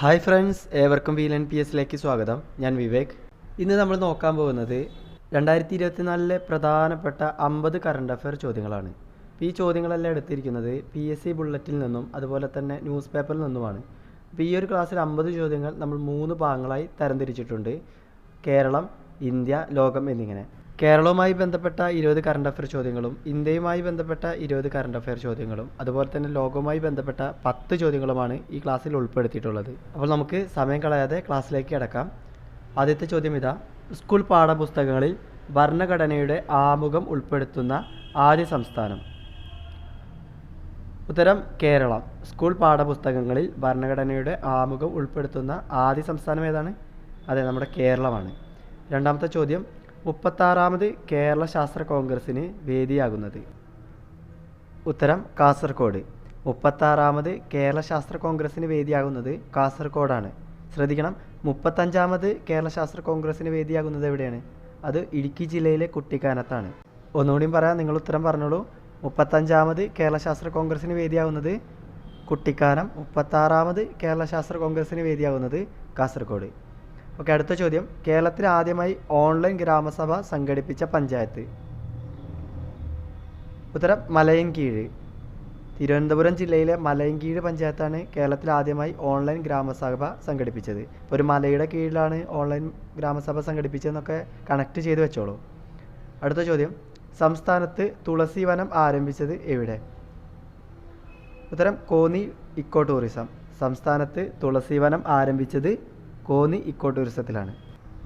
Hi friends ഏവർക്കും wheel N P എസിലേക്ക് സ്വാഗതം. ഞാൻ വിവേക്. ഇന്ന് നമ്മൾ നോക്കാൻ പോകുന്നത് രണ്ടായിരത്തി ഇരുപത്തിനാലിലെ പ്രധാനപ്പെട്ട അമ്പത് കറണ്ട് അഫയർ ചോദ്യങ്ങളാണ്. ഈ ചോദ്യങ്ങളെല്ലാം എടുത്തിരിക്കുന്നത് പി എസ് സി ബുള്ളറ്റിൽ നിന്നും അതുപോലെ തന്നെ ന്യൂസ് പേപ്പറിൽ നിന്നുമാണ്. അപ്പോൾ ഈ ഒരു ക്ലാസ്സിൽ അമ്പത് ചോദ്യങ്ങൾ നമ്മൾ മൂന്ന് ഭാഗങ്ങളായി തരംതിരിച്ചിട്ടുണ്ട്. കേരളം ഇന്ത്യ ലോകം എന്നിങ്ങനെ. കേരളവുമായി ബന്ധപ്പെട്ട ഇരുപത് കറണ്ട് അഫയർ ചോദ്യങ്ങളും ഇന്ത്യയുമായി ബന്ധപ്പെട്ട ഇരുപത് കറണ്ട് അഫയർ ചോദ്യങ്ങളും അതുപോലെ തന്നെ ലോകവുമായി ബന്ധപ്പെട്ട പത്ത് ചോദ്യങ്ങളുമാണ് ഈ ക്ലാസ്സിൽ ഉൾപ്പെടുത്തിയിട്ടുള്ളത്. അപ്പോൾ നമുക്ക് സമയം കളയാതെ ക്ലാസ്സിലേക്ക് കിടക്കാം. ആദ്യത്തെ ചോദ്യം ഇതാ. സ്കൂൾ പാഠപുസ്തകങ്ങളിൽ ഭരണഘടനയുടെ ആമുഖം ഉൾപ്പെടുത്തുന്ന ആദ്യ സംസ്ഥാനം. ഉത്തരം കേരളം. സ്കൂൾ പാഠപുസ്തകങ്ങളിൽ ഭരണഘടനയുടെ ആമുഖം ഉൾപ്പെടുത്തുന്ന ആദ്യ സംസ്ഥാനം ഏതാണ്? അതെ നമ്മുടെ കേരളമാണ്. രണ്ടാമത്തെ ചോദ്യം മുപ്പത്താറാമത് കേരള ശാസ്ത്ര കോൺഗ്രസിന് വേദിയാകുന്നത്. ഉത്തരം കാസർഗോഡ് മുപ്പത്താറാമത് കേരള ശാസ്ത്ര കോൺഗ്രസിന് വേദിയാകുന്നത് കാസർഗോഡാണ് ശ്രദ്ധിക്കണം. മുപ്പത്തഞ്ചാമത് കേരള ശാസ്ത്ര കോൺഗ്രസിന് വേദിയാകുന്നത് എവിടെയാണ്? അത് ഇടുക്കി ജില്ലയിലെ കുട്ടിക്കാനത്താണ്. ഒന്നുകൂടിയും പറയാം നിങ്ങൾ ഉത്തരം പറഞ്ഞോളൂ. മുപ്പത്തഞ്ചാമത് കേരള ശാസ്ത്ര കോൺഗ്രസിന് വേദിയാകുന്നത് കുട്ടിക്കാനം. മുപ്പത്താറാമത് കേരള ശാസ്ത്ര കോൺഗ്രസിന് വേദിയാകുന്നത് കാസർഗോഡ് ഓക്കെ അടുത്ത ചോദ്യം. കേരളത്തിൽ ആദ്യമായി ഓൺലൈൻ ഗ്രാമസഭ സംഘടിപ്പിച്ച പഞ്ചായത്ത്. ഉത്തരം മലയൻകീഴ്. തിരുവനന്തപുരം ജില്ലയിലെ മലയൻകീഴ് പഞ്ചായത്താണ് കേരളത്തിൽ ആദ്യമായി ഓൺലൈൻ ഗ്രാമസഭ സംഘടിപ്പിച്ചത്. ഒരു മലയുടെ കീഴിലാണ് ഓൺലൈൻ ഗ്രാമസഭ സംഘടിപ്പിച്ചതെന്നൊക്കെ കണക്ട് ചെയ്ത് വെച്ചോളൂ. അടുത്ത ചോദ്യം. സംസ്ഥാനത്ത് തുളസി വനം ആരംഭിച്ചത് എവിടെ? ഉത്തരം കോന്നി ഇക്കോ ടൂറിസം. സംസ്ഥാനത്ത് തുളസി വനം ആരംഭിച്ചത് കോന്നി ഇക്കോ ടൂറിസത്തിലാണ്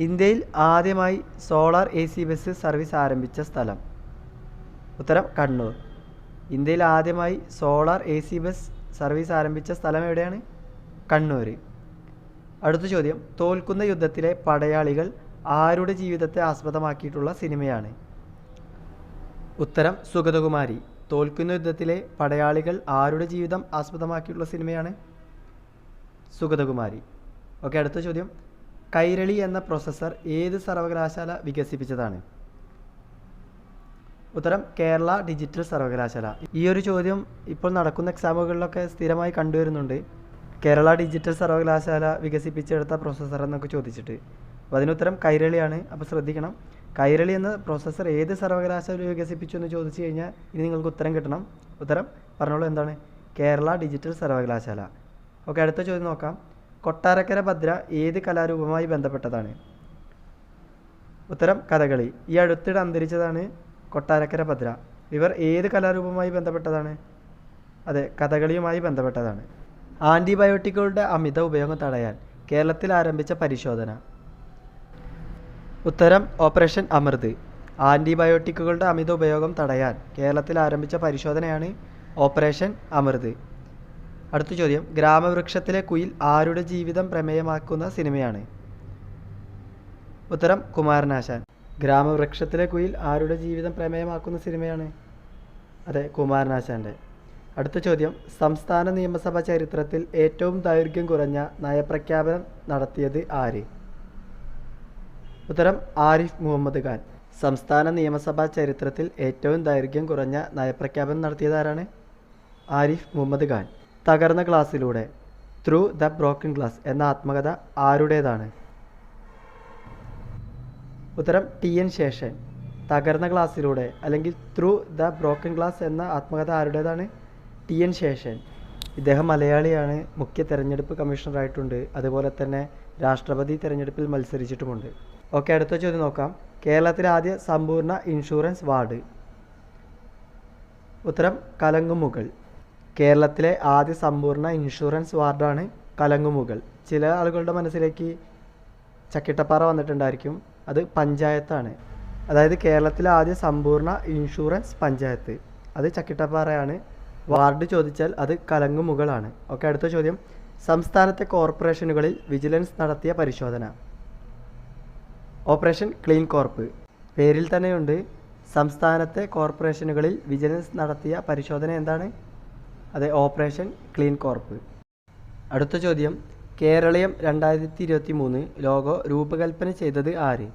ഇന്ത്യയിൽ ആദ്യമായി solar A C bus service ആരംഭിച്ച സ്ഥലം. ഉത്തരം കണ്ണൂർ. ഇന്ത്യയിൽ ആദ്യമായി solar A C bus service ആരംഭിച്ച സ്ഥലം എവിടെയാണ്? കണ്ണൂർ അടുത്ത ചോദ്യം തോൽക്കുന്ന യുദ്ധത്തിലെ പടയാളികൾ ആരുടെ ജീവിതത്തെ ആസ്പദമാക്കിയിട്ടുള്ള സിനിമയാണ്? ഉത്തരം സുഗതകുമാരി. തോൽക്കുന്ന യുദ്ധത്തിലെ പടയാളികൾ ആരുടെ ജീവിതം ആസ്പദമാക്കിയിട്ടുള്ള സിനിമയാണ്? സുഗതകുമാരി. ഓക്കെ അടുത്ത ചോദ്യം. കൈരളി എന്ന പ്രൊസസ്സർ ഏത് സർവകലാശാല വികസിപ്പിച്ചതാണ്? ഉത്തരം കേരള ഡിജിറ്റൽ സർവകലാശാല. ഈ ഒരു ചോദ്യം ഇപ്പോൾ നടക്കുന്ന എക്സാമുകളിലൊക്കെ സ്ഥിരമായി കണ്ടുവരുന്നുണ്ട്. കേരള ഡിജിറ്റൽ സർവകലാശാല വികസിപ്പിച്ചെടുത്ത പ്രൊസസ്സർ എന്നൊക്കെ ചോദിച്ചിട്ട്. അപ്പോൾ അതിനുത്തരം കൈരളിയാണ്. അപ്പോൾ ശ്രദ്ധിക്കണം. കൈരളി എന്ന പ്രോസസ്സർ ഏത് സർവകലാശാല വികസിപ്പിച്ചു എന്ന് ചോദിച്ചു കഴിഞ്ഞാൽ ഇനി നിങ്ങൾക്ക് ഉത്തരം കിട്ടണം. ഉത്തരം പറഞ്ഞോളൂ എന്താണ്? കേരള ഡിജിറ്റൽ സർവകലാശാല. ഓക്കെ അടുത്ത ചോദ്യം നോക്കാം. കൊട്ടാരക്കര ഭദ്ര ഏത് കലാരൂപവുമായി ബന്ധപ്പെട്ടതാണ്? ഉത്തരം കഥകളി. ഈ അടുത്തിടെ അന്തരിച്ചതാണ് കൊട്ടാരക്കര ഭദ്ര. ഇവർ ഏത് കലാരൂപവുമായി ബന്ധപ്പെട്ടതാണ്? അതെ കഥകളിയുമായി ബന്ധപ്പെട്ടതാണ്. ആന്റിബയോട്ടിക്കുകളുടെ അമിത ഉപയോഗം തടയാൻ കേരളത്തിൽ ആരംഭിച്ച പരിശോധന. ഉത്തരം ഓപ്പറേഷൻ അമൃത്. ആന്റിബയോട്ടിക്കുകളുടെ അമിത ഉപയോഗം തടയാൻ കേരളത്തിൽ ആരംഭിച്ച പരിശോധനയാണ് ഓപ്പറേഷൻ അമൃത്. അടുത്ത ചോദ്യം. ഗ്രാമവൃക്ഷത്തിലെ കുയിൽ ആരുടെ ജീവിതം പ്രമേയമാക്കുന്ന സിനിമയാണ്? ഉത്തരം കുമാരനാശാൻ. ഗ്രാമവൃക്ഷത്തിലെ കുയിൽ ആരുടെ ജീവിതം പ്രമേയമാക്കുന്ന സിനിമയാണ്? അതെ കുമാരനാശാന്റെ അടുത്ത ചോദ്യം. സംസ്ഥാന നിയമസഭാ ചരിത്രത്തിൽ ഏറ്റവും ദൈർഘ്യം കുറഞ്ഞ നയപ്രഖ്യാപനം നടത്തിയത് ആര്? ഉത്തരം ആരിഫ് മുഹമ്മദ് ഖാൻ. സംസ്ഥാന നിയമസഭാ ചരിത്രത്തിൽ ഏറ്റവും ദൈർഘ്യം കുറഞ്ഞ നയപ്രഖ്യാപനം നടത്തിയത് ആരാണ്? ആരിഫ് മുഹമ്മദ് ഖാൻ. തകർന്ന ഗ്ലാസ്സിലൂടെ ത്രൂ ദ ബ്രോക്കൺ ഗ്ലാസ് എന്ന ആത്മകഥ ആരുടേതാണ്? ഉത്തരം ടി. എൻ. ശേഷൻ. തകർന്ന ഗ്ലാസ്സിലൂടെ അല്ലെങ്കിൽ ത്രൂ ദ ബ്രോക്കൺ ഗ്ലാസ് എന്ന ആത്മകഥ ആരുടേതാണ്? ടി. എൻ. ശേഷൻ. ഇദ്ദേഹം മലയാളിയാണ് മുഖ്യ തെരഞ്ഞെടുപ്പ് കമ്മീഷണറായിട്ടുണ്ട് അതുപോലെ തന്നെ രാഷ്ട്രപതി തെരഞ്ഞെടുപ്പിൽ മത്സരിച്ചിട്ടുമുണ്ട്. ഓക്കെ അടുത്ത ചോദ്യം നോക്കാം. കേരളത്തിലെ ആദ്യ സമ്പൂർണ ഇൻഷുറൻസ് വാർഡ്. ഉത്തരം കലങ്ങുമുകൾ. കേരളത്തിലെ ആദ്യ സമ്പൂർണ ഇൻഷുറൻസ് വാർഡാണ് കലങ്ങുമുകൾ. ചില ആളുകളുടെ മനസ്സിലേക്ക് ചക്കിട്ടപ്പാറ വന്നിട്ടുണ്ടായിരിക്കും. അത് പഞ്ചായത്താണ്. അതായത് കേരളത്തിലെ ആദ്യ സമ്പൂർണ ഇൻഷുറൻസ് പഞ്ചായത്ത്. അത് ചക്കിട്ടപ്പാറയാണ്. വാർഡ് ചോദിച്ചാൽ അത് കലങ്ങുമുകളാണ്. ഓക്കെ അടുത്ത ചോദ്യം. സംസ്ഥാനത്തെ കോർപ്പറേഷനുകളിൽ വിജിലൻസ് നടത്തിയ പരിശോധന. Operation clean corp. പേരിൽ തന്നെയുണ്ട്. സംസ്ഥാനത്തെ കോർപ്പറേഷനുകളിൽ വിജിലൻസ് നടത്തിയ പരിശോധന എന്താണ്? അതെ ഓപ്പറേഷൻ ക്ലീൻ കോർപ്പ്. അടുത്ത ചോദ്യം കേരളീയം രണ്ടായിരത്തി ഇരുപത്തി മൂന്ന് ലോഗോ രൂപകൽപ്പന ചെയ്തത് ആര്?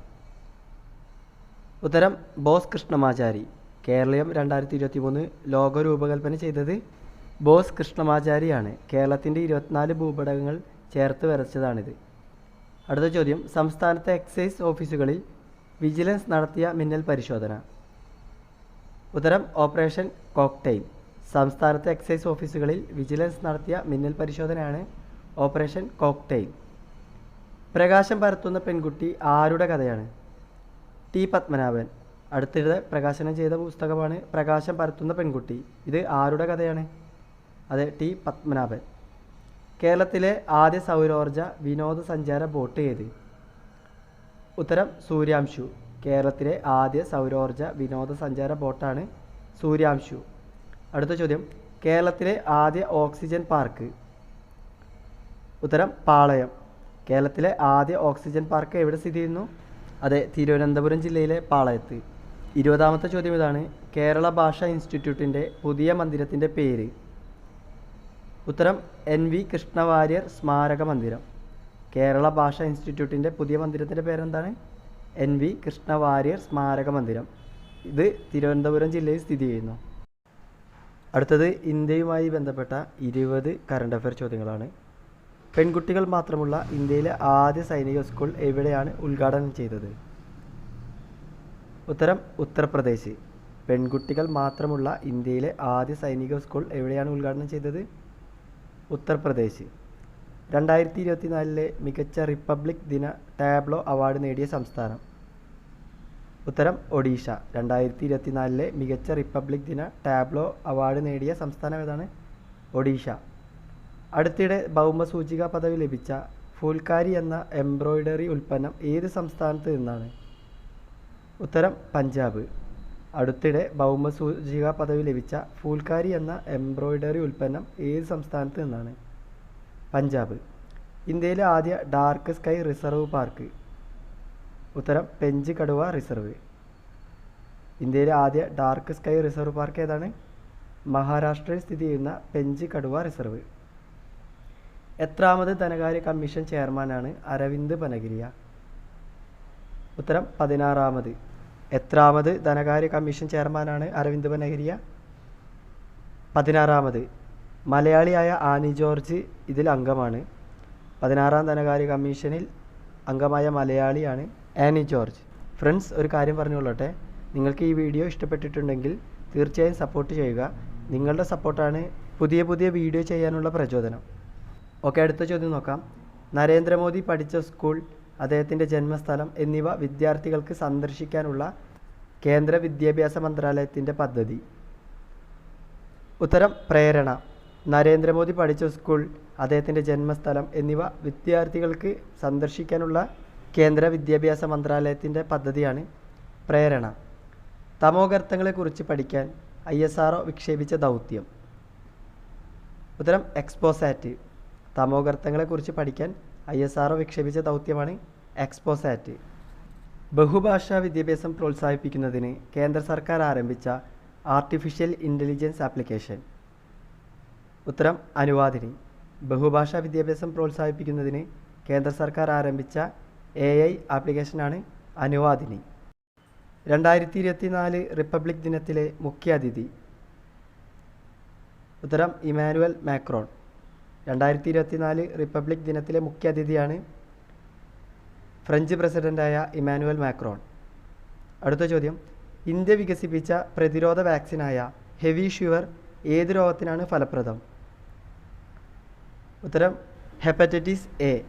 ഉത്തരം ബോസ് കൃഷ്ണമാചാരി. കേരളീയം രണ്ടായിരത്തി ഇരുപത്തി മൂന്ന് ലോഗോ രൂപകൽപ്പന ചെയ്തത് ബോസ് കൃഷ്ണമാചാരിയാണ്. കേരളത്തിന്റെ ഇരുപത്തിനാല് ഭൂപടകങ്ങൾ ചേർത്ത് വരച്ചതാണിത്. അടുത്ത ചോദ്യം സംസ്ഥാനത്തെ എക്സൈസ് ഓഫീസുകളിൽ വിജിലൻസ് നടത്തിയ മിന്നൽ പരിശോധന. ഉത്തരം ഓപ്പറേഷൻ കോക്ടെയിൽ. സംസ്ഥാനത്തെ എക്സൈസ് ഓഫീസുകളിൽ വിജിലൻസ് നടത്തിയ മിന്നൽ പരിശോധനയാണ് ഓപ്പറേഷൻ കോക്ടെയിൽ. പ്രകാശം പരത്തുന്ന പെൺകുട്ടി ആരുടെ കഥയാണ്? ടി പത്മനാഭൻ. അടുത്തിടെ പ്രകാശനം ചെയ്ത പുസ്തകമാണ് പ്രകാശം പരത്തുന്ന പെൺകുട്ടി. ഇത് ആരുടെ കഥയാണ്? അതെ ടി പത്മനാഭൻ. കേരളത്തിലെ ആദ്യ സൗരോർജ വിനോദസഞ്ചാര ബോട്ട് ഏത്? ഉത്തരം സൂര്യാംശു. കേരളത്തിലെ ആദ്യ സൗരോർജ വിനോദസഞ്ചാര ബോട്ടാണ് സൂര്യാംശു. അടുത്ത ചോദ്യം. കേരളത്തിലെ ആദ്യ ഓക്സിജൻ പാർക്ക്. ഉത്തരം പാളയം. കേരളത്തിലെ ആദ്യ ഓക്സിജൻ പാർക്ക് എവിടെ സ്ഥിതി ചെയ്യുന്നു? അതെ തിരുവനന്തപുരം ജില്ലയിലെ പാളയത്ത്. ഇരുപതാമത്തെ ചോദ്യം ഇതാണ്. കേരള ഭാഷാ ഇൻസ്റ്റിറ്റ്യൂട്ടിന്റെ പുതിയ മന്ദിരത്തിന്റെ പേര്. ഉത്തരം എൻ വി കൃഷ്ണവാര്യർ സ്മാരക മന്ദിരം. കേരള ഭാഷാ ഇൻസ്റ്റിറ്റ്യൂട്ടിന്റെ പുതിയ മന്ദിരത്തിന്റെ പേരെന്താണ്? എൻ വി കൃഷ്ണവാര്യർ സ്മാരക മന്ദിരം. ഇത് തിരുവനന്തപുരം ജില്ലയിൽ സ്ഥിതി ചെയ്യുന്നു. അടുത്തത് ഇന്ത്യയുമായി ബന്ധപ്പെട്ട ഇരുപത് കറണ്ട് അഫയർ ചോദ്യങ്ങളാണ്. പെൺകുട്ടികൾ മാത്രമുള്ള ഇന്ത്യയിലെ ആദ്യ സൈനിക സ്കൂൾ എവിടെയാണ് ഉദ്ഘാടനം ചെയ്തത്? ഉത്തരം ഉത്തർപ്രദേശ്. പെൺകുട്ടികൾ മാത്രമുള്ള ഇന്ത്യയിലെ ആദ്യ സൈനിക സ്കൂൾ എവിടെയാണ് ഉദ്ഘാടനം ചെയ്തത്? ഉത്തർപ്രദേശ്. രണ്ടായിരത്തി ഇരുപത്തിനാലിലെ മികച്ച റിപ്പബ്ലിക് ദിന ടാബ്ലോ അവാർഡ് നേടിയ സംസ്ഥാനം. ഉത്തരം ഒഡീഷ. രണ്ടായിരത്തി ഇരുപത്തിനാലിലെ മികച്ച റിപ്പബ്ലിക് ദിന ടാബ്ലോ അവാർഡ് നേടിയ സംസ്ഥാനം ഏതാണ്? ഒഡീഷ. അടുത്തിടെ ഭൗമസൂചിക പദവി ലഭിച്ച ഫൂൽക്കാരി എന്ന എംബ്രോയിഡറി ഉൽപ്പന്നം ഏത് സംസ്ഥാനത്ത് നിന്നാണ്? ഉത്തരം പഞ്ചാബ്. അടുത്തിടെ ഭൗമസൂചിക പദവി ലഭിച്ച ഫൂൽക്കാരി എന്ന എംബ്രോയിഡറി ഉൽപ്പന്നം ഏത് സംസ്ഥാനത്ത് നിന്നാണ്? പഞ്ചാബ്. ഇന്ത്യയിലെ ആദ്യ ഡാർക്ക് സ്കൈ റിസർവ് പാർക്ക്. ഉത്തരം പെഞ്ച് കടുവ റിസർവ്. ഇന്ത്യയിലെ ആദ്യ ഡാർക്ക് സ്കൈ റിസർവ് പാർക്ക് ഏതാണ്? മഹാരാഷ്ട്രയിൽ സ്ഥിതി ചെയ്യുന്ന പെഞ്ച് കടുവ റിസർവ് എത്രാമത് ധനകാര്യ കമ്മീഷൻ ചെയർമാനാണ് അരവിന്ദ് പനഗിരിയ. ഉത്തരം പതിനാറാമത്. എത്രാമത് ധനകാര്യ കമ്മീഷൻ ചെയർമാനാണ് അരവിന്ദ് പനഗിരിയ? പതിനാറാമത്. മലയാളിയായ ആനി ജോർജ് ഇതിൽ അംഗമാണ്. പതിനാറാം ധനകാര്യ കമ്മീഷനിൽ അംഗമായ മലയാളിയാണ് ആനി ജോർജ്. ഫ്രണ്ട്സ് ഒരു കാര്യം പറഞ്ഞുകൊള്ളട്ടെ. നിങ്ങൾക്ക് ഈ വീഡിയോ ഇഷ്ടപ്പെട്ടിട്ടുണ്ടെങ്കിൽ തീർച്ചയായും സപ്പോർട്ട് ചെയ്യുക. നിങ്ങളുടെ സപ്പോർട്ടാണ് പുതിയ പുതിയ വീഡിയോ ചെയ്യാനുള്ള പ്രചോദനം. ഓക്കെ അടുത്ത ചോദ്യം നോക്കാം. നരേന്ദ്രമോദി പഠിച്ച സ്കൂൾ അദ്ദേഹത്തിന്റെ ജന്മസ്ഥലം എന്നിവ വിദ്യാർത്ഥികൾക്ക് സന്ദർശിക്കാനുള്ള കേന്ദ്ര വിദ്യാഭ്യാസ മന്ത്രാലയത്തിന്റെ പദ്ധതി. ഉത്തരം പ്രേരണ. നരേന്ദ്രമോദി പഠിച്ച സ്കൂൾ അദ്ദേഹത്തിന്റെ ജന്മസ്ഥലം എന്നിവ വിദ്യാർത്ഥികൾക്ക് സന്ദർശിക്കാനുള്ള കേന്ദ്ര വിദ്യാഭ്യാസ മന്ത്രാലയത്തിന്റെ പദ്ധതിയാണ് പ്രേരണ. തമോഗർത്തങ്ങളെക്കുറിച്ച് പഠിക്കാൻ ഐ എസ് ആർ വിക്ഷേപിച്ച ദൗത്യം. ഉത്തരം എക്സ്പോസാറ്റ്. തമോഗർത്തങ്ങളെക്കുറിച്ച് പഠിക്കാൻ ഐ എസ് ആർ വിക്ഷേപിച്ച ദൗത്യമാണ് എക്സ്പോസാറ്റ്. ബഹുഭാഷാ വിദ്യാഭ്യാസം പ്രോത്സാഹിപ്പിക്കുന്നതിന് കേന്ദ്ര സർക്കാർ ആരംഭിച്ച ആർട്ടിഫിഷ്യൽ ഇന്റലിജൻസ് ആപ്ലിക്കേഷൻ. ഉത്തരം അനുവാദിനി. ബഹുഭാഷാ വിദ്യാഭ്യാസം പ്രോത്സാഹിപ്പിക്കുന്നതിന് കേന്ദ്ര സർക്കാർ ആരംഭിച്ച എ ഐ ആപ്ലിക്കേഷനാണ് അനുവാദിനി. രണ്ടായിരത്തി ഇരുപത്തി നാല് റിപ്പബ്ലിക് ദിനത്തിലെ മുഖ്യാതിഥി. ഉത്തരം ഇമാനുവൽ മാക്രോൺ. രണ്ടായിരത്തി ഇരുപത്തി നാല് റിപ്പബ്ലിക് ദിനത്തിലെ മുഖ്യ അതിഥിയാണ് ഫ്രഞ്ച് പ്രസിഡന്റായ ഇമാനുവൽ മാക്രോൺ. അടുത്ത ചോദ്യം ഇന്ത്യ വികസിപ്പിച്ച പ്രതിരോധ വാക്സിനായ ഹെവി ഷുവർ ഏത് രോഗത്തിനാണ് ഫലപ്രദം? ഉത്തരം ഹെപ്പറ്റൈറ്റിസ് എ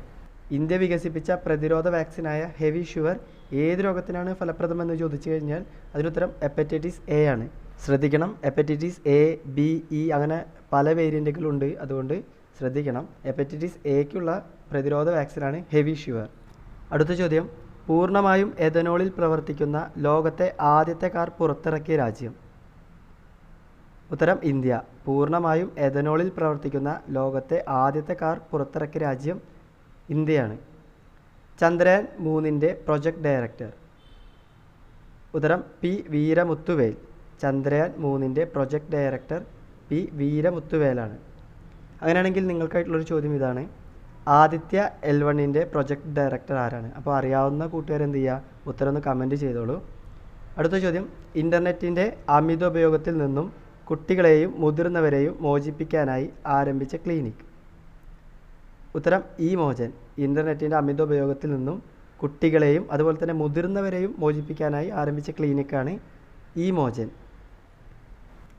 ഇന്ത്യ വികസിപ്പിച്ച പ്രതിരോധ വാക്സിനായ ഹെവി ഷുവർ ഏത് രോഗത്തിനാണ് ഫലപ്രദമെന്ന് ചോദിച്ചു കഴിഞ്ഞാൽ അതിനുത്തരം എപ്പറ്റൈറ്റിസ് എ ആണ്. ശ്രദ്ധിക്കണം എപ്പറ്റൈറ്റിസ് എ ബി ഇ അങ്ങനെ പല വേരിയന്റുകളുണ്ട് അതുകൊണ്ട് ശ്രദ്ധിക്കണം ഹെപ്പറ്റൈറ്റിസ് എക്കുള്ള പ്രതിരോധ വാക്സിനാണ് ഹെവി ഷുവർ അടുത്ത ചോദ്യം പൂർണമായും എഥനോളിൽ പ്രവർത്തിക്കുന്ന ലോകത്തെ ആദ്യത്തെ കാർ പുറത്തിറക്കിയ രാജ്യം? ഉത്തരം ഇന്ത്യ. പൂർണമായും എഥനോളിൽ പ്രവർത്തിക്കുന്ന ലോകത്തെ ആദ്യത്തെ കാർ പുറത്തിറക്കിയ രാജ്യം ഇന്ത്യയാണ്. ചന്ദ്രയാൻ മൂന്നിന്റെ പ്രൊജക്ട് ഡയറക്ടർ. ഉത്തരം പി വീരമുത്തുവേൽ. ചന്ദ്രയാൻ മൂന്നിന്റെ പ്രൊജക്ട് ഡയറക്ടർ പി വീരമുത്തുവേലാണ്. അങ്ങനെയാണെങ്കിൽ നിങ്ങൾക്കായിട്ടുള്ളൊരു ചോദ്യം ഇതാണ്. ആദിത്യ എൽ വണ്ണിന്റെ പ്രൊജക്ട് ഡയറക്ടർ ആരാണ്? അപ്പോൾ അറിയാവുന്ന കൂട്ടുകാർ എന്ത് ചെയ്യുക? ഉത്തരം ഒന്ന് കമന്റ് ചെയ്തോളൂ. അടുത്ത ചോദ്യം ഇന്റർനെറ്റിന്റെ അമിത ഉപയോഗത്തിൽ നിന്നും കുട്ടികളെയും മുതിർന്നവരെയും മോചിപ്പിക്കാനായി ആരംഭിച്ച ക്ലിനിക്. ഉത്തരം ഇ മോചൻ ഇന്റർനെറ്റിന്റെ അമിത ഉപയോഗത്തിൽ നിന്നും കുട്ടികളെയും അതുപോലെ തന്നെ മുതിർന്നവരെയും മോചിപ്പിക്കാനായി ആരംഭിച്ച ക്ലിനിക്കാണ് ഇ മോചൻ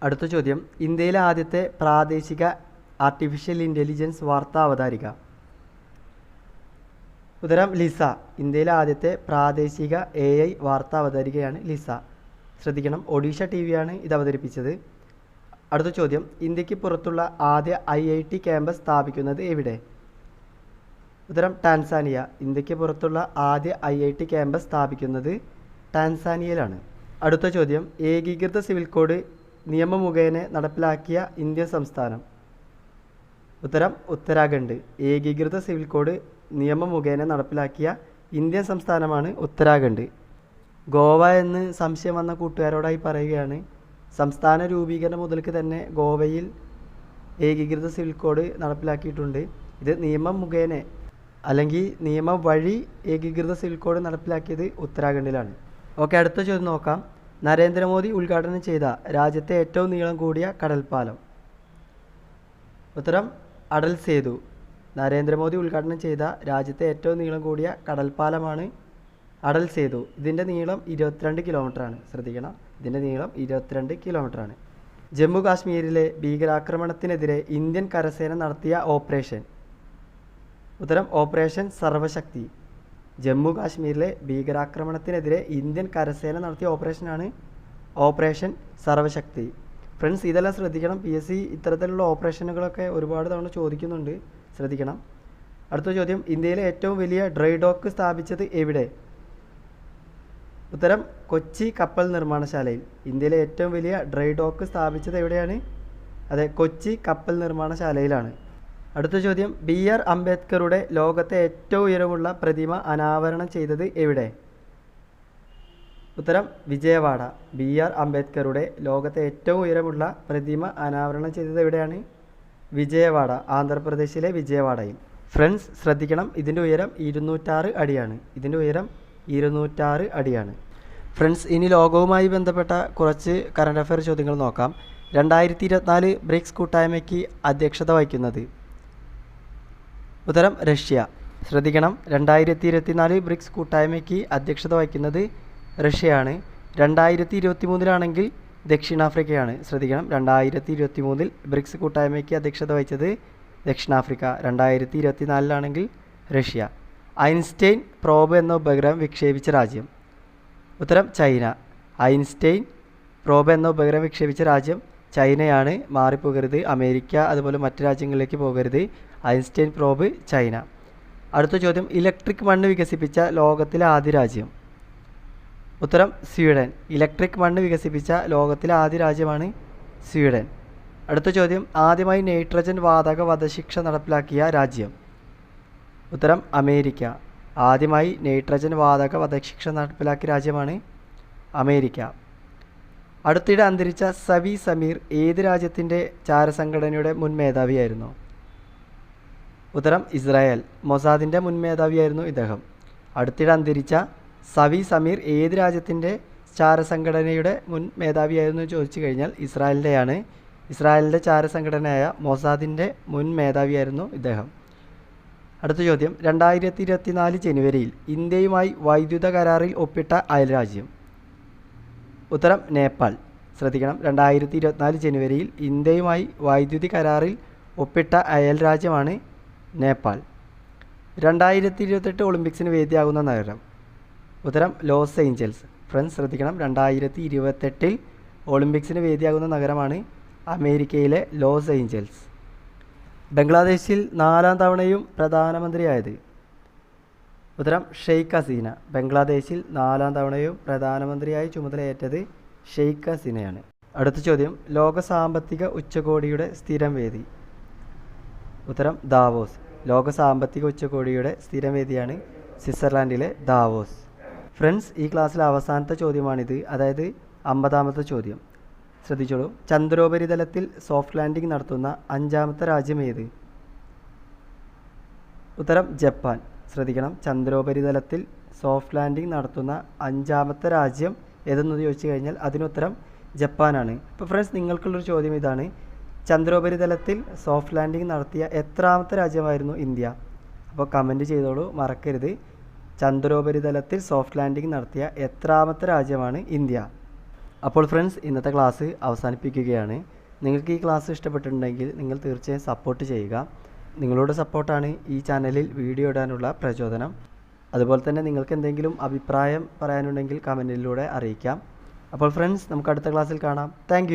അടുത്ത ചോദ്യം. ഇന്ത്യയിലെ ആദ്യത്തെ പ്രാദേശിക ആർട്ടിഫിഷ്യൽ ഇന്റലിജൻസ് വാർത്താ അവതാരിക. ഉത്തരം ലിസ. ഇന്ത്യയിലെ ആദ്യത്തെ പ്രാദേശിക എ ഐ വാർത്താ അവതാരികയാണ് ലിസ. ശ്രദ്ധിക്കണം. ഒഡീഷ ടി വിയാണ് ഇത് അവതരിപ്പിച്ചത്. അടുത്ത ചോദ്യം. ഇന്ത്യയ്ക്ക് പുറത്തുള്ള ആദ്യ ഐ ഐ ടി ക്യാമ്പസ് സ്ഥാപിക്കുന്നത് എവിടെ? ഉത്തരം ടാൻസാനിയ ഇന്ത്യയ്ക്ക് പുറത്തുള്ള ആദ്യ ഐ ഐ ടി ക്യാമ്പസ് സ്ഥാപിക്കുന്നത് ടാൻസാനിയയിലാണ്. അടുത്ത ചോദ്യം ഏകീകൃത സിവിൽ കോഡ് നിയമ മുഖേന നടപ്പിലാക്കിയ ഇന്ത്യൻ സംസ്ഥാനം. ഉത്തരം ഉത്തരാഖണ്ഡ് ഏകീകൃത സിവിൽ കോഡ് നിയമ മുഖേന നടപ്പിലാക്കിയ ഇന്ത്യൻ സംസ്ഥാനമാണ് ഉത്തരാഖണ്ഡ്. ഗോവ എന്ന് സംശയം വന്ന കൂട്ടുകാരോടായി പറയുകയാണ് സംസ്ഥാന രൂപീകരണം മുതൽക്ക് തന്നെ ഗോവയിൽ ഏകീകൃത സിവിൽ കോഡ് നടപ്പിലാക്കിയിട്ടുണ്ട്. ഇത് നിയമം മുഖേന അല്ലെങ്കിൽ നിയമം വഴി ഏകീകൃത സിവിൽ കോഡ് നടപ്പിലാക്കിയത് ഉത്തരാഖണ്ഡിലാണ്. ഓക്കെ അടുത്ത ചോദ്യം നോക്കാം. നരേന്ദ്രമോദി ഉദ്ഘാടനം ചെയ്ത രാജ്യത്തെ ഏറ്റവും നീളം കൂടിയ കടൽപ്പാലം. ഉത്തരം അടൽ സേതു. നരേന്ദ്രമോദി ഉദ്ഘാടനം ചെയ്ത രാജ്യത്തെ ഏറ്റവും നീളം കൂടിയ കടൽപ്പാലമാണ് അടൽ സേതു. ഇതിന്റെ നീളം ഇരുപത്തിരണ്ട് കിലോമീറ്ററാണ്. ശ്രദ്ധിക്കണം. ഇതിന്റെ നീളം ഇരുപത്തിരണ്ട് കിലോമീറ്ററാണ്. ജമ്മു കാശ്മീരിലെ ഭീകരാക്രമണത്തിനെതിരെ ഇന്ത്യൻ കരസേന നടത്തിയ ഓപ്പറേഷൻ. ഉത്തരം ഓപ്പറേഷൻ സർവശക്തി ജമ്മു കാശ്മീരിലെ ഭീകരാക്രമണത്തിനെതിരെ ഇന്ത്യൻ കരസേന നടത്തിയ ഓപ്പറേഷനാണ് ഓപ്പറേഷൻ സർവശക്തി ഫ്രണ്ട്സ് ഇതെല്ലാം ശ്രദ്ധിക്കണം. പി എസ് സി ഇത്തരത്തിലുള്ള ഓപ്പറേഷനുകളൊക്കെ ഒരുപാട് തവണ ചോദിക്കുന്നുണ്ട്. ശ്രദ്ധിക്കണം. അടുത്ത ചോദ്യം ഇന്ത്യയിലെ ഏറ്റവും വലിയ ഡ്രൈ ഡോക്ക് സ്ഥാപിച്ചത് എവിടെ? ഉത്തരം കൊച്ചി കപ്പൽ നിർമ്മാണശാലയിൽ. ഇന്ത്യയിലെ ഏറ്റവും വലിയ ഡ്രൈ ഡോക്ക് സ്ഥാപിച്ചത് എവിടെയാണ്? അതെ കൊച്ചി കപ്പൽ നിർമ്മാണശാലയിലാണ്. അടുത്ത ചോദ്യം. ബി ആർ അംബേദ്കറുടെ ലോകത്തെ ഏറ്റവും ഉയരമുള്ള പ്രതിമ അനാവരണം ചെയ്തത് എവിടെ? ഉത്തരം വിജയവാഡ. ബി ആർ അംബേദ്കറുടെ ലോകത്തെ ഏറ്റവും ഉയരമുള്ള പ്രതിമ അനാവരണം ചെയ്തത് എവിടെയാണ്? വിജയവാഡ ആന്ധ്രാപ്രദേശിലെ വിജയവാഡയിൽ. ഫ്രണ്ട്സ് ശ്രദ്ധിക്കണം. ഇതിന്റെ ഉയരം ഇരുന്നൂറ്റാറ് അടിയാണ്. ഇതിന്റെ ഉയരം ഇരുന്നൂറ്റാറ് അടിയാണ്. ഫ്രണ്ട്സ് ഇനി ലോകവുമായി ബന്ധപ്പെട്ട കുറച്ച് കറണ്ട് അഫയർ ചോദ്യങ്ങൾ നോക്കാം. രണ്ടായിരത്തി ഇരുപത്തിനാല് ബ്രിക്സ് കൂട്ടായ്മയ്ക്ക് അധ്യക്ഷത വഹിക്കുന്നത് ഉത്തരം റഷ്യ. ശ്രദ്ധിക്കണം രണ്ടായിരത്തി ഇരുപത്തിനാല് ബ്രിക്സ് കൂട്ടായ്മയ്ക്ക് അധ്യക്ഷത വഹിക്കുന്നത് റഷ്യയാണ്. രണ്ടായിരത്തി ഇരുപത്തി മൂന്നിലാണെങ്കിൽ ദക്ഷിണാഫ്രിക്കയാണ്. ശ്രദ്ധിക്കണം രണ്ടായിരത്തി ഇരുപത്തി മൂന്നിൽ ബ്രിക്സ് കൂട്ടായ്മയ്ക്ക് അധ്യക്ഷത വഹിച്ചത് ദക്ഷിണാഫ്രിക്ക. രണ്ടായിരത്തി ഇരുപത്തിനാലിലാണെങ്കിൽ റഷ്യ. ഐൻസ്റ്റൈൻ പ്രോബ് എന്ന ഉപഗ്രഹം വിക്ഷേപിച്ച രാജ്യം. ഉത്തരം ചൈന. ഐൻസ്റ്റൈൻ പ്രോബ് എന്ന ഉപഗ്രഹം വിക്ഷേപിച്ച രാജ്യം. ചൈനയാണ് മാറിപ്പോകരുത്. അമേരിക്ക അതുപോലെ മറ്റു രാജ്യങ്ങളിലേക്ക് പോകരുത്. Einstein probe China. അടുത്ത ചോദ്യം ഇലക്ട്രിക് മണ്ണ് വികസിപ്പിച്ച ലോകത്തിലെ ആദ്യ രാജ്യം. ഉത്തരം സ്വീഡൻ. ഇലക്ട്രിക് മണ്ണ് വികസിപ്പിച്ച ലോകത്തിലെ ആദ്യ രാജ്യമാണ് സ്വീഡൻ. അടുത്ത ചോദ്യം ആദ്യമായി നൈട്രജൻ വാതക വധശിക്ഷ നടപ്പിലാക്കിയ രാജ്യം. ഉത്തരം അമേരിക്ക. ആദ്യമായി നൈട്രജൻ വാതക വധശിക്ഷ നടപ്പിലാക്കിയ രാജ്യമാണ് അമേരിക്ക. അടുത്തിടെ അന്തരിച്ച സവി സമീർ ഏത് രാജ്യത്തിന്റെ ചാരസംഘടനയുടെ മുൻ മേധാവിയായിരുന്നു? ഉത്തരം ഇസ്രായേൽ. മൊസാദിന്റെ മുൻ മേധാവിയായിരുന്നു ഇദ്ദേഹം. അടുത്തിടെ അന്തരിച്ച സവി സമീർ ഏത് രാജ്യത്തിന്റെ ചാരസംഘടനയുടെ മുൻ മേധാവിയായിരുന്നു ചോദിച്ചു കഴിഞ്ഞാൽ ഇസ്രായേലിന്റെയാണ് ഇസ്രായേലിന്റെ ചാരസംഘടനയായ മൊസാദിന്റെ മുൻ മേധാവിയായിരുന്നു ഇദ്ദേഹം. അടുത്ത ചോദ്യം. രണ്ടായിരത്തി ഇരുപത്തിനാല് ജനുവരിയിൽ ഇന്ത്യയുമായി വൈദ്യുത കരാറിൽ ഒപ്പിട്ട അയൽരാജ്യം. ഉത്തരം നേപ്പാൾ. ശ്രദ്ധിക്കണം. രണ്ടായിരത്തി ഇരുപത്തിനാല് ജനുവരിയിൽ ഇന്ത്യയുമായി വൈദ്യുതി കരാറിൽ ഒപ്പിട്ട അയൽ രാജ്യമാണ് നേപ്പാൾ. രണ്ടായിരത്തി ഇരുപത്തെട്ട് ഒളിമ്പിക്സിന് വേദിയാകുന്ന നഗരം. ഉത്തരം ലോസ് ഏഞ്ചൽസ് ഫ്രണ്ട്സ് ശ്രദ്ധിക്കണം രണ്ടായിരത്തി ഇരുപത്തെട്ടിൽ ഒളിമ്പിക്സിന് വേദിയാകുന്ന നഗരമാണ് അമേരിക്കയിലെ ലോസ് ഏഞ്ചൽസ് ബംഗ്ലാദേശിൽ നാലാം തവണയും പ്രധാനമന്ത്രിയായത്. ഉത്തരം ഷെയ്ഖ് ഹസീന. ബംഗ്ലാദേശിൽ നാലാം തവണയും പ്രധാനമന്ത്രിയായി ചുമതലയേറ്റത് ഷെയ്ഖ് ഹസീനയാണ്. അടുത്ത ചോദ്യം ലോക സാമ്പത്തിക ഉച്ചകോടിയുടെ സ്ഥിരം വേദി. ഉത്തരം ദാവോസ്. ലോക സാമ്പത്തിക ഉച്ചകോടിയുടെ സ്ഥിരവേദിയാണ് സ്വിറ്റ്സർലാൻഡിലെ ദാവോസ്. ഫ്രണ്ട്സ് ഈ ക്ലാസ്സിലെ അവസാനത്തെ ചോദ്യമാണിത്. അതായത് അമ്പതാമത്തെ ചോദ്യം. ശ്രദ്ധിച്ചോളൂ. ചന്ദ്രോപരിതലത്തിൽ സോഫ്റ്റ് ലാൻഡിംഗ് നടത്തുന്ന അഞ്ചാമത്തെ രാജ്യം ഏത്? ഉത്തരം ജപ്പാൻ. ശ്രദ്ധിക്കണം. ചന്ദ്രോപരിതലത്തിൽ സോഫ്റ്റ് ലാൻഡിംഗ് നടത്തുന്ന അഞ്ചാമത്തെ രാജ്യം ഏതെന്ന് ചോദിച്ചു കഴിഞ്ഞാൽ അതിനുത്തരം ജപ്പാനാണ്. ഇപ്പോൾ ഫ്രണ്ട്സ് നിങ്ങൾക്കുള്ളൊരു ചോദ്യം ഇതാണ്. ചന്ദ്രോപരിതലത്തിൽ സോഫ്റ്റ് ലാൻഡിംഗ് നടത്തിയ എത്രാമത്തെ രാജ്യമായിരുന്നു ഇന്ത്യ. അപ്പോൾ കമന്റ് ചെയ്തോളൂ മറക്കരുത്. ചന്ദ്രോപരിതലത്തിൽ സോഫ്റ്റ് ലാൻഡിംഗ് നടത്തിയ എത്രാമത്തെ രാജ്യമാണ് ഇന്ത്യ. അപ്പോൾ ഫ്രണ്ട്സ് ഇന്നത്തെ ക്ലാസ് അവസാനിപ്പിക്കുകയാണ്. നിങ്ങൾക്ക് ഈ ക്ലാസ് ഇഷ്ടപ്പെട്ടിട്ടുണ്ടെങ്കിൽ നിങ്ങൾ തീർച്ചയായും സപ്പോർട്ട് ചെയ്യുക. നിങ്ങളുടെ സപ്പോർട്ടാണ് ഈ ചാനലിൽ വീഡിയോ ഇടാനുള്ള പ്രചോദനം. അതുപോലെ തന്നെ നിങ്ങൾക്ക് എന്തെങ്കിലും അഭിപ്രായം പറയാനുണ്ടെങ്കിൽ കമന്റിലൂടെ അറിയിക്കാം. അപ്പോൾ ഫ്രണ്ട്സ് നമുക്ക് അടുത്ത ക്ലാസ്സിൽ കാണാം. താങ്ക്